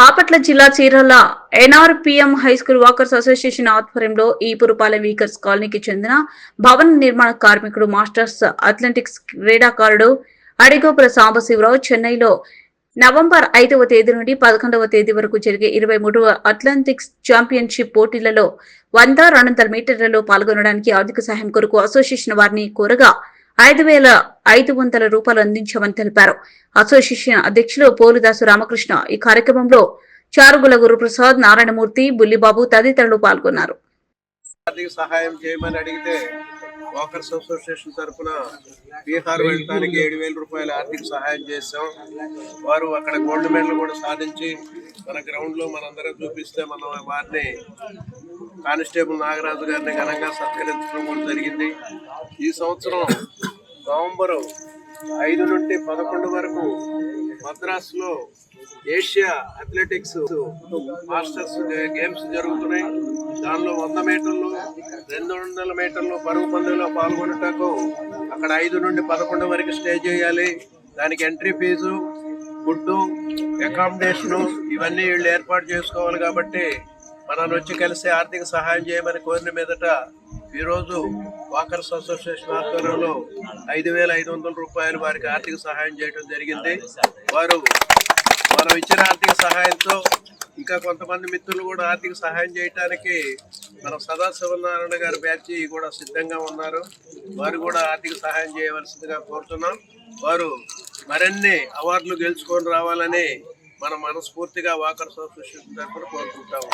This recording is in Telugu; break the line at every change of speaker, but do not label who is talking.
బాపట్ల జిల్లా Chirala NRPM high school walkers association ఆధ్వర్యంలో ఈ వీకర్స్ కాలనీకి చెందిన భవన నిర్మాణ కార్మికుడు మాస్టర్స్ అథ్లెటిక్స్ క్రీడాకారుడు అడిగోపుర సాంబశివరావు చెన్నైలో నవంబర్ ఐదవ తేదీ నుండి పదకొండవ తేదీ వరకు జరిగే ఇరవై మూడవ అథ్లెటిక్స్ ఛాంపియన్షిప్ పోటీలలో వంద రెండు వందల మీటర్లలో పాల్గొనడానికి ఆర్థిక సహాయం కొరకు అసోసియేషన్ వారిని కోరగా ఐదు వేల ఐదు వందల రూపాయలు అందించామని తెలిపారు. అసోసియేషన్ అధ్యక్షులు పోలుదాసు రామకృష్ణ ఈ కార్యక్రమంలో చారుగుల గురుప్రసాద్ నారాయణమూర్తి బుల్లిబాబు తదితరులు పాల్గొన్నారు.
సహాయం చేయమని అడిగితే వాకర్స్ అసోసియేషన్ తరఫున బీహార్ వెళ్ళడానికి ఏడు వేల రూపాయల ఆర్థిక సహాయం చేశాం. వారు అక్కడ గోల్డ్ మెడల్ కూడా సాధించి మన గ్రౌండ్లో మనందరం చూపిస్తే మనం వారిని కానిస్టేబుల్ నాగరాజు గారిని ఘనంగా సత్కరించడం కూడా జరిగింది. ఈ సంవత్సరం నవంబరు ఐదు నుండి పదకొండు వరకు మద్రాసులో ఏషియా అథ్లెటిక్స్ మాస్టర్స్ గేమ్స్ జరుగుతున్నాయి. దానిలో వంద మీటర్లు రెండు వందల మీటర్లు పరుగు పందులో పాల్గొనటకు అక్కడ ఐదు నుండి పదకొండు వరకు స్టే చేయాలి. దానికి ఎంట్రీ ఫీజు ఫుడ్ అకామిడేషను ఇవన్నీ వీళ్ళు ఏర్పాటు చేసుకోవాలి కాబట్టి మనల్ని వచ్చి కలిసి ఆర్థిక సహాయం చేయమని కోరిన మీదట ఈరోజు వాకర్స్ అసోసియేషన్ ఆధ్వర్యంలో ఐదు వేల ఐదు వందల రూపాయలు వారికి ఆర్థిక సహాయం చేయడం జరిగింది. వారు మనం ఇచ్చిన ఆర్థిక సహాయంతో ఇంకా కొంతమంది మిత్రులు కూడా ఆర్థిక సహాయం చేయడానికి మన సదాశివనారాయణ గారి బ్యాచ్ కూడా సిద్ధంగా ఉన్నారు. వారు కూడా ఆర్థిక సహాయం చేయవలసిందిగా కోరుతున్నాం. వారు మరిన్ని అవార్డులు గెలుచుకొని రావాలని మనం మనస్ఫూర్తిగా వాకర్స్ అసోసియేషన్ తరఫున కోరుకుంటాము